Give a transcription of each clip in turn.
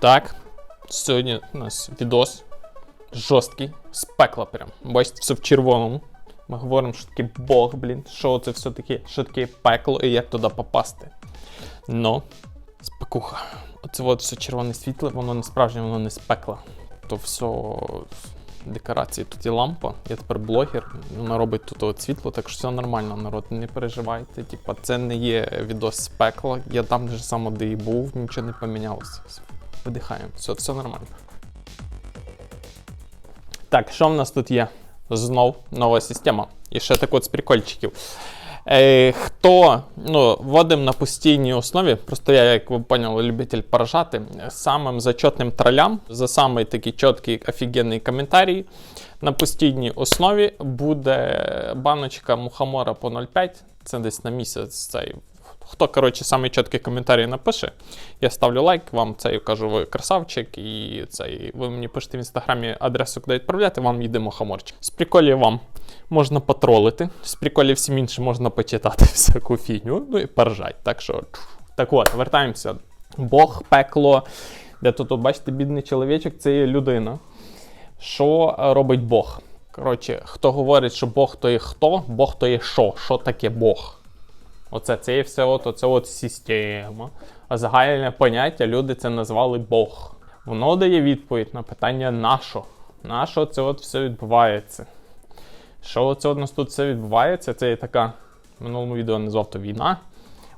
Так, сьогодні у нас відос жорсткий, з пекла прям. Бачите, все в червоному. Ми говоримо, що таке Бог, блін, що це все таке, що таке пекло і як туди попасти. Ну, спекуха. Оце от все червоне світло, воно не справжнє, воно не з пекла. То все декорації. Тут є лампа, я тепер блогер, вона робить тут от світло, так що все нормально, народ, не переживайте. Типа, це не є відос з пекла. Я там же само, де і був, нічого не помінялося. Видихаємо, все, все нормально. Так, що в нас тут є? Знов нова система. І ще так от з прикольчиків. Е, хто ну, вводимо на постійній основі, просто я, як ви поняли, любитель поражати, самим зачетним тролям за самий такий чіткий офігенний коментарій на постійній основі буде баночка мухомора по 0,5. Це десь на місяць цей. Хто, коротше, самий чіткий коментарій напише, я ставлю лайк, вам цей кажу, ви красавчик, і цей, ви мені пишете в інстаграмі адресу, куди відправляти, вам їде мухоморчик. З приколів вам можна потролити, з приколів всім іншим можна почитати всяку фігню, ну і поржать. Так що, так от, вертаємося. Бог, пекло, де тут, бачите, бідний чоловічок, це є людина. Що робить Бог? Коротше, хто говорить, що Бог то є хто, Бог то є що? Що таке Бог? Оце це є все от, оце от система. А загальне поняття люди це назвали Бог. Воно дає відповідь на питання нащо? Нащо це от все відбувається? Що це у нас тут все відбувається? Це є така в минулому відео назвав то війна.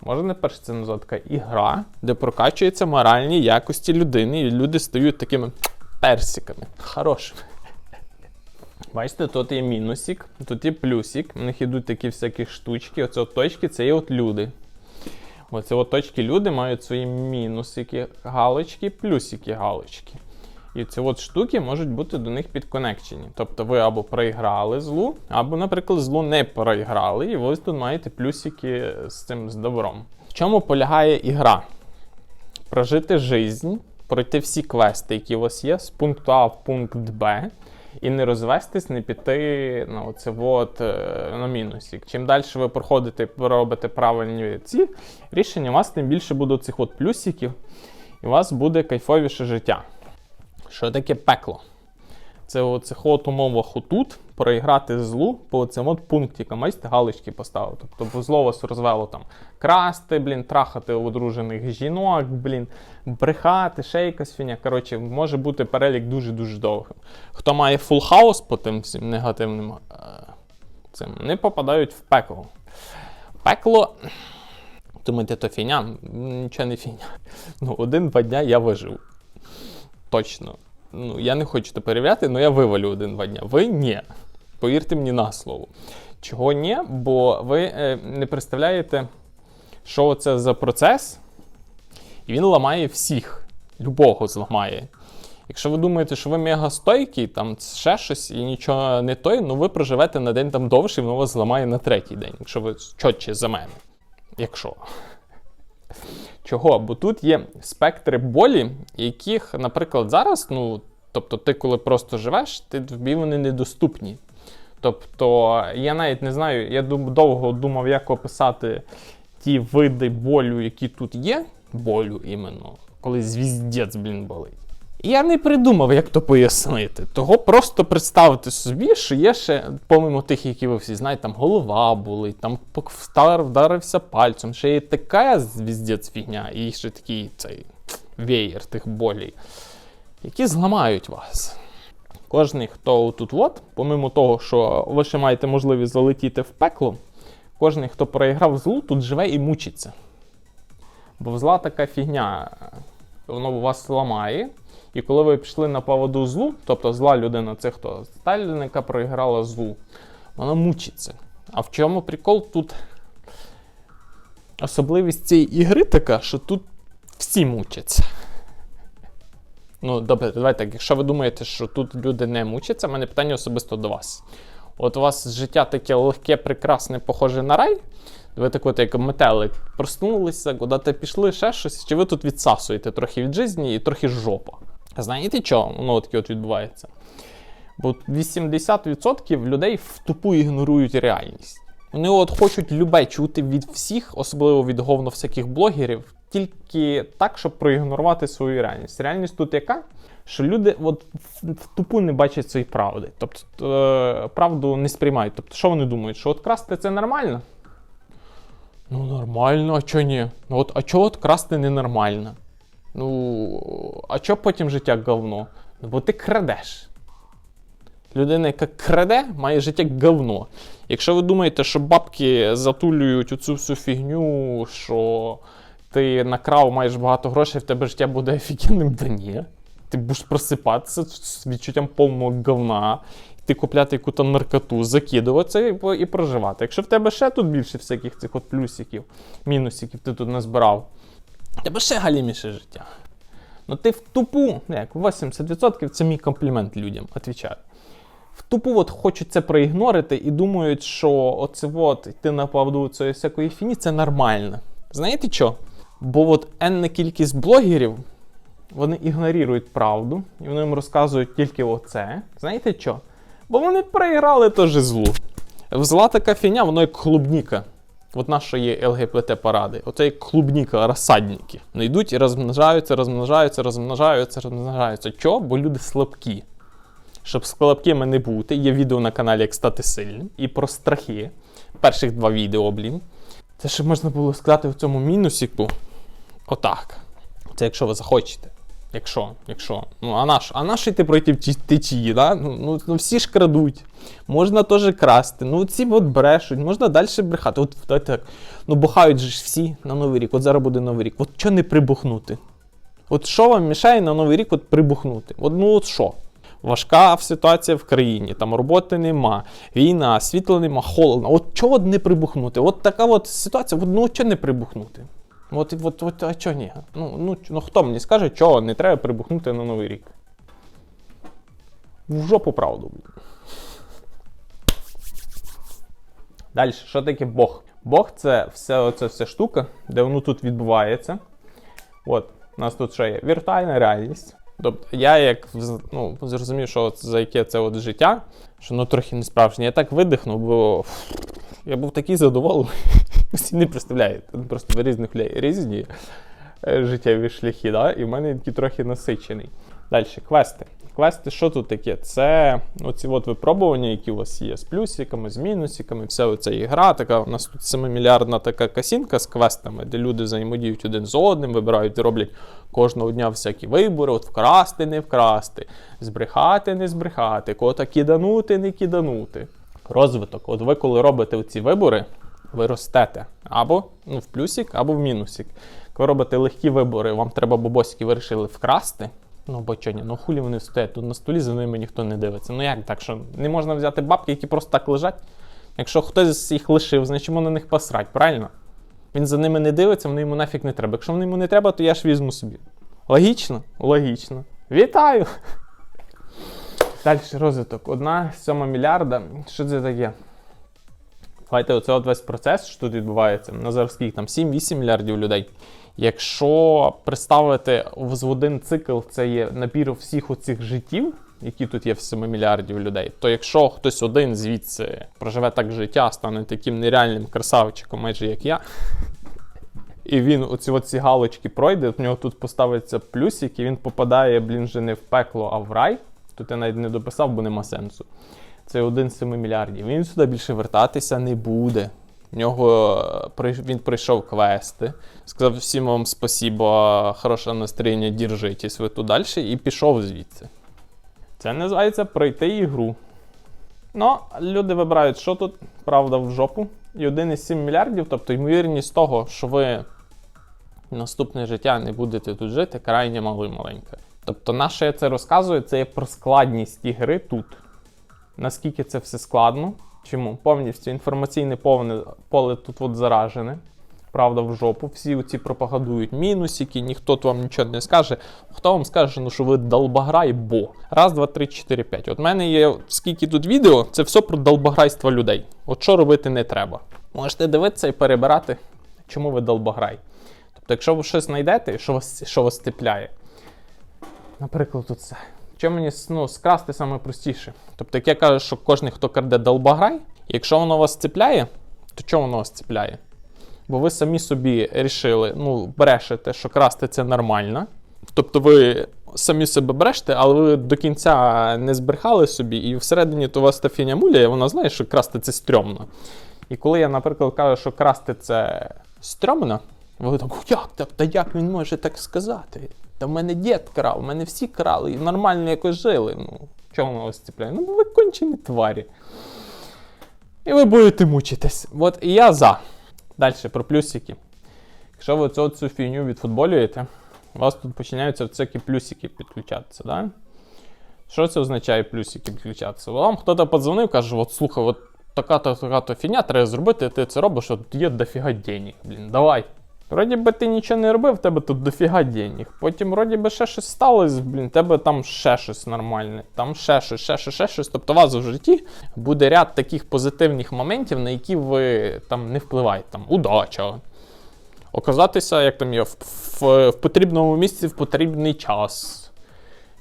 Можна не перше це назвати така ігра, де прокачуються моральні якості людини, і люди стають такими персиками. Хорошими. Бачите, тут є мінусик, тут є плюсик. У них йдуть такі всякі штучки. Оце от точки це є от люди. Оце от точки люди мають свої мінусики, галочки, плюсики, галочки. І ці от штуки можуть бути до них підконекчені. Тобто ви або проіграли злу, або, наприклад, злу не проіграли, і ви тут маєте плюсики з цим з добром. В чому полягає ігра? Прожити жизнь, пройти всі квести, які у вас є, з пункту А в пункт Б. І не розвестись, не піти на оце от, е, на мінусик. Чим далі ви проходите, робите правильні ці рішення, у вас тим більше буде цих от плюсиків, і у вас буде кайфовіше життя. Що таке пекло? Це оцих от умовах отут проіграти злу по цим от пунктикам, бачите, галочки поставити. Тобто зло вас розвело там красти, блін, трахати одружених жінок, блін, брехати, ще якась фіня. Коротше, може бути перелік дуже-дуже довгим. Хто має фул хаус по тим всім негативним е, цим, не попадають в пекло. Пекло. Думаєте, то фіня? Нічого не фіня. Ну, один-два дня я вижив. Точно. Ну, я не хочу це перевіряти, але я вивалю один-два дня. Ви ні. Повірте мені на слово. Чого ні? Бо ви е, не представляєте, що це за процес, і він ламає всіх. Любого зламає. Якщо ви думаєте, що ви мега стойкий, там ще щось і нічого не той, ну ви проживете на день там довше, і воно вас зламає на третій день, якщо ви чотче за мене. Якщо. Чого? Бо тут є спектри болі, яких, наприклад, зараз, ну, тобто, ти коли просто живеш, ти тобі вони недоступні. Тобто, я навіть не знаю, я довго думав, як описати ті види болю, які тут є. Болю іменно, коли звіздець, блін, болить. Я не придумав, як то пояснити. Того просто представте собі, що є ще, помимо тих, які ви всі знаєте, там голова болить, там вдар- вдарився пальцем, ще є така звіздець фігня, і ще такий цей веєр тих болей, які зламають вас. Кожний, хто тут от, помимо того, що ви ще маєте можливість залетіти в пекло, кожний, хто проіграв злу, тут живе і мучиться. Бо зла така фігня, воно вас ламає. І коли ви пішли на поводу злу, тобто зла людина, це хто? Та людина, проіграла злу, вона мучиться. А в чому прикол тут? Особливість цієї ігри така, що тут всі мучаться. Ну, добре, давайте так. Якщо ви думаєте, що тут люди не мучаться, в мене питання особисто до вас. От у вас життя таке легке, прекрасне, похоже на рай. Ви так от, як метелик, проснулися, куди-то пішли, ще щось, чи ви тут відсасуєте трохи від житті і трохи жопа. Знаєте чого воно таке от відбувається? Бо 80% людей в тупу ігнорують реальність. Вони от хочуть любе чути від всіх, особливо від говно всяких блогерів, тільки так, щоб проігнорувати свою реальність. Реальність тут яка? Що люди от тупу не бачать своєї правди. Тобто е, правду не сприймають. Тобто, що вони думають? Що от красти це нормально? Ну, нормально, а чого ні? Ну от, а чого от красти ненормально? Ну, а чого потім життя говно? Ну, бо ти крадеш. Людина, яка краде, має життя як говно. Якщо ви думаєте, що бабки затулюють оцю всю фігню, що ти накрав, маєш багато грошей, в тебе життя буде офігенним, да ні. Ти будеш просипатися з відчуттям повного говна, йти купляти якусь наркоту, закидуватися і, і проживати. Якщо в тебе ще тут більше всяких цих от плюсиків, мінусиків ти тут назбирав, в тебе ще галіміше життя. Ну ти в тупу, ну, як 80% це мій комплімент людям, відповідаю. В тупу от хочуть це проігнорити і думають, що оце от йти на поводу цієї всякої фіні це нормально. Знаєте що? Бо от енна кількість блогерів, вони ігнорують правду, і вони їм розказують тільки оце. Знаєте що? Бо вони проіграли теж злу. Зла така фіня, воно як клубніка. От наша є ЛГБТ паради. Оце як клубніка, розсадники. Ну йдуть і розмножаються, розмножаються, розмножаються, розмножаються. Чо? Бо люди слабкі. Щоб слабкими не бути, є відео на каналі Як стати сильним і про страхи. Перших два відео, блін. Це ще можна було сказати в цьому мінусіку. Отак. Це якщо ви захочете. Якщо, якщо. Ну, а наш, а наш йти пройти в течії, да? ну, ну, ну всі ж крадуть. Можна теж красти. Ну, ці от брешуть, можна далі брехати. От давайте так. Ну, бухають же ж всі на Новий рік. От зараз буде Новий рік. От що не прибухнути? От що вам мішає на Новий рік от прибухнути? От, ну от що? Важка ситуація в країні, там роботи нема, війна, світла нема, холодно. От чого не прибухнути? От така от ситуація, ну чого не прибухнути? От, от, от а чого ні? Ну, ну, ну хто мені скаже, чого не треба прибухнути на Новий рік? В жопу правду. Далі, що таке Бог? Бог це все, оце вся штука, де воно тут відбувається. От, у нас тут ще є віртуальна реальність. Тобто я як ну, зрозумів, що от за яке це от життя, що ну трохи не справжнє. Я так видихнув, бо я був такий задоволений. Всі не представляєте. Просто різних різні е, життєві шляхи, да? і в мене такий трохи насичений. Далі, квести. Квести, що тут таке? Це оці от випробування, які у вас є з плюсиками, з мінусиками, вся оця ігра. Така у нас тут 7-мільярдна така касінка з квестами, де люди взаємодіють один з одним, вибирають роблять кожного дня всякі вибори: от вкрасти, не вкрасти, збрехати, не збрехати, кота киданути, не киданути. Розвиток. От ви, коли робите ці вибори, ви ростете або ну, в плюсик, або в мінусик. Ви робите легкі вибори, вам треба бабосики вирішили вкрасти. Ну, бо чого ні, ну хулі вони стоять тут на столі, за ними ніхто не дивиться. Ну як так, що не можна взяти бабки, які просто так лежать? Якщо хтось їх лишив, значить йому на них посрать, правильно? Він за ними не дивиться, вони йому нафіг не треба. Якщо вони йому не треба, то я ж візьму собі. Логічно? Логічно. Вітаю! Далі розвиток. Одна сьома мільярда. Що це таке? Давайте оце от весь процес, що тут відбувається. На зараз скільки там 7-8 мільярдів людей. Якщо представити в один цикл, це є набір всіх оцих життів, які тут є в 7 мільярдів людей, то якщо хтось один звідси проживе так життя, стане таким нереальним красавчиком, майже як я, і він оці оці галочки пройде, в нього тут поставиться плюсик, і він попадає, блін, вже не в пекло, а в рай. Тут я навіть не дописав, бо нема сенсу. Це один з 7 мільярдів. Він сюди більше вертатися не буде. В нього е, він пройшов квести, сказав всім вам спасибо, хороше настроєння, держитесь ви тут далі, і пішов звідси. Це називається пройти ігру. Ну, люди вибирають, що тут, правда, в жопу. І 1,7 мільярдів, тобто ймовірність того, що ви наступне життя не будете тут жити, крайне мало і маленька. Тобто, на що я це розказую, це є про складність ігри тут. Наскільки це все складно. Чому? Повністю інформаційне повне поле тут от заражене. Правда, в жопу. Всі ці пропагандують мінусики, ніхто вам нічого не скаже. Хто вам скаже, ну що ви долбограй, бо. Раз, два, три, чотири, п'ять. От мене є скільки тут відео, це все про долбограйство людей. От що робити не треба. Можете дивитися і перебирати, чому ви долбограй. Тобто, якщо ви щось знайдете, що вас, що вас цепляє, наприклад, оце. Що мені ну, скрасти саме простіше? Тобто, як я кажу, що кожен, хто краде долбограй, якщо воно вас цепляє, то чого воно вас ціпляє? Бо ви самі собі рішили, ну, брешете, що красти це нормально. Тобто ви самі себе брешете, але ви до кінця не збрехали собі, і всередині то у вас та фіня муляє, вона знає, що красти це стрьомно. І коли я, наприклад, кажу, що красти це стрьомно, ви так, як так? Та як він може так сказати? Та в мене дід крав, в мене всі крали і нормально якось жили. Ну, чого воно вас ціпляє? Ну, ви кончені тварі. І ви будете мучитись. От і я за. Далі про плюсики. Якщо ви цю, цю фігню відфутболюєте, у вас тут починаються всякі плюсики підключатися. Да? Що це означає плюсики підключатися? Вам хтось подзвонив, каже, от слухай, от така-то така-то фігня треба зробити, ти це робиш, от є дофіга денег. Блін, давай. Вроді би ти нічого не робив, в тебе тут дофіга денег. Потім, вроді би, ще щось сталося, блін, тебе там ще щось нормальне, там ще щось, ще щось, ще щось. Тобто у вас в житті буде ряд таких позитивних моментів, на які ви там не впливаєте. Там удача. Оказатися, як там є, в, в, в потрібному місці в потрібний час.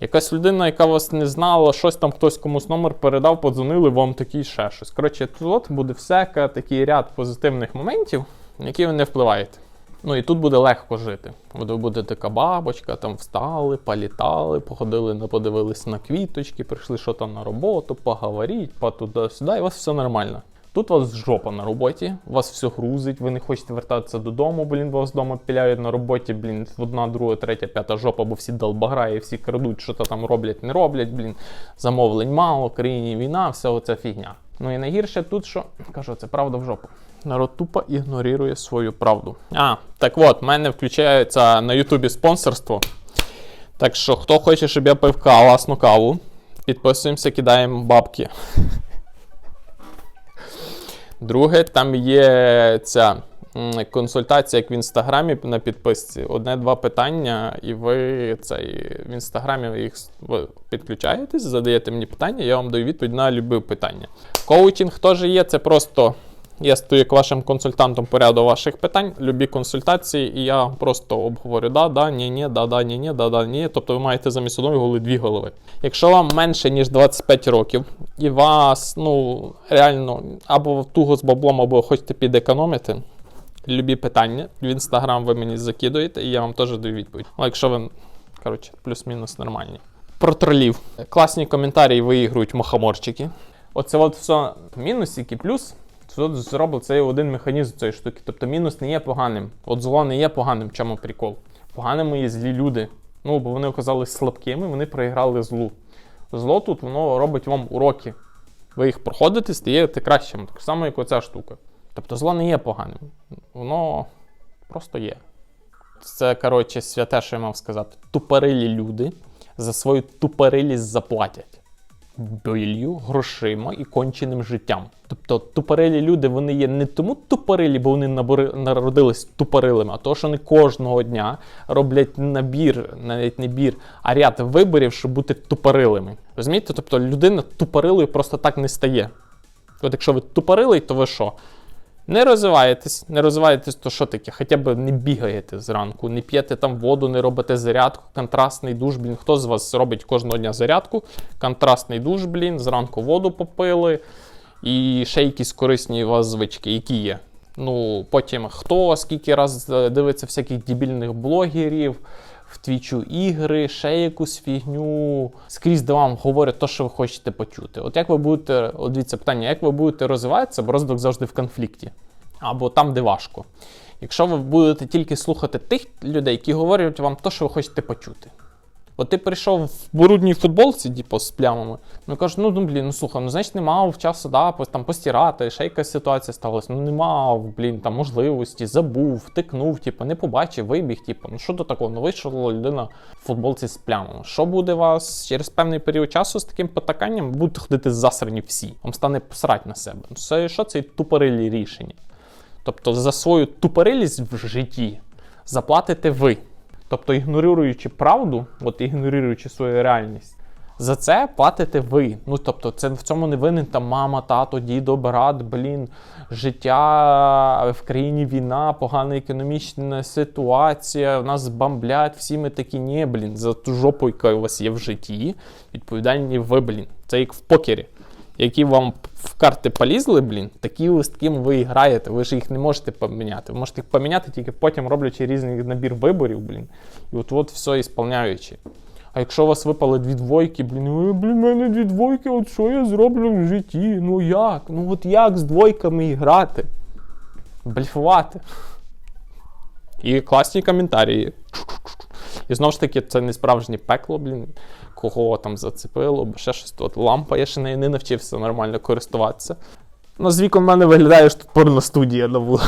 Якась людина, яка вас не знала, щось там хтось комусь номер передав, подзвонили вам такий ще щось. Коротше, тут буде всяка такий ряд позитивних моментів, на які ви не впливаєте. Ну і тут буде легко жити. Ви будете така бабочка, там встали, політали, походили, на- подивились на квіточки, прийшли що там на роботу, поговоріть, по туди-сюди, і у вас все нормально. Тут у вас жопа на роботі, вас все грузить, ви не хочете вертатися додому, блін, вас вдома піляють на роботі, блін, одна, друга, третя, п'ята жопа, бо всі долбаграї, всі крадуть, що то там роблять, не роблять, блін, замовлень мало, країні війна, все оця фігня. Ну і найгірше тут, що кажу, це правда в жопу. Народ тупо ігнорує свою правду. А, так от, в мене включається на Ютубі спонсорство. Так що, хто хоче, щоб я пив класну каву, підписуємося, кидаємо бабки. Друге, там є ця консультація, як в інстаграмі на підписці. Одне-два питання, і ви цей в інстаграмі їх підключаєтесь, задаєте мені питання, я вам даю відповідь на любе питання. Коучинг теж є, це просто. Я стою як вашим консультантом по ряду ваших питань, любі консультації, і я просто обговорю да, да, ні, ні, да, да, ні, ні, да, да, ні. Тобто ви маєте замість одної голови дві голови. Якщо вам менше ніж 25 років, і вас ну реально або туго з баблом, або хочете підекономити, любі питання в інстаграм ви мені закидуєте, і я вам теж даю відповідь. Ну, якщо ви, коротше, плюс-мінус нормальні. Про тролів. Класні коментарі виігрують мухоморчики. Оце от все мінусики, плюс. Тут зробив цей один механізм цієї штуки. Тобто мінус не є поганим. От зло не є поганим, чому прикол. Поганими є злі люди. Ну, бо вони оказались слабкими, вони проіграли злу. Зло тут воно робить вам уроки. Ви їх проходите, стаєте кращим. Так само, як оця штука. Тобто зло не є поганим. Воно просто є. Це, коротше, святе, що я мав сказати. Тупорилі люди за свою тупорилість заплатять білью, грошима і конченим життям. Тобто тупорилі люди вони є не тому тупорилі, бо вони набори, народились тупорилими, а то, що вони кожного дня роблять набір, навіть не бір, а ряд виборів, щоб бути тупорилими. Розумієте? Тобто людина тупорилою просто так не стає. От якщо ви тупорилий, то ви що? Не розвиваєтесь, не розвиваєтесь, то що таке? Хоча б не бігаєте зранку, не п'єте там воду, не робите зарядку, контрастний душ, блін. Хто з вас робить кожного дня зарядку? Контрастний душ, блін, зранку воду попили. І ще якісь корисні у вас звички, які є. Ну, потім хто скільки раз е, дивиться всяких дебільних блогерів, в твічу ігри, ще якусь фігню. Скрізь де вам говорять те, що ви хочете почути. От як ви будете, от дивіться питання, як ви будете розвиватися, бо розвиток завжди в конфлікті. Або там, де важко. Якщо ви будете тільки слухати тих людей, які говорять вам те, що ви хочете почути. От ти прийшов в брудній футболці, типу, з плямами. Ну кажеш, ну, ну блін, ну слухай, ну значить не мав часу, да, там постирати, ще якась ситуація сталася. Ну не мав, блін, там можливості, забув, втикнув, типу, не побачив, вибіг, типу, ну що до такого? Ну вийшла людина в футболці з плямами. Що буде вас через певний період часу з таким потаканням? Будете ходити засрані всі. Вам стане посрать на себе. Ну це що це тупорилі рішення? Тобто за свою тупорилість в житті заплатите ви. Тобто, ігноруючи правду, от ігноруючи свою реальність, за це платите ви. Ну тобто, це в цьому не винен там мама, тато, дідо, брат, блін, життя в країні війна, погана економічна ситуація, нас бомблять, всі ми такі, ні, блін, за ту жопу, яка у вас є в житті, відповідальні ви, блін. Це як в покері. Які вам в карти полізли, блін, такі з ким ви і граєте. Ви ж їх не можете поміняти. Ви можете їх поміняти тільки потім роблячи різний набір виборів, блін. І от от все ісполняючи. А якщо у вас випали дві двойки, блін, ой, блін, мене дві двойки, от що я зроблю в житті? Ну як? Ну от як з двойками грати? Блефувати. І класні коментарі. І знову ж таки, це не справжнє пекло, блін. Кого там зацепило, бо ще щось тут. Лампа, я ще не, не навчився нормально користуватися. Ну, з віком в мене виглядає, що тут порно студія на була.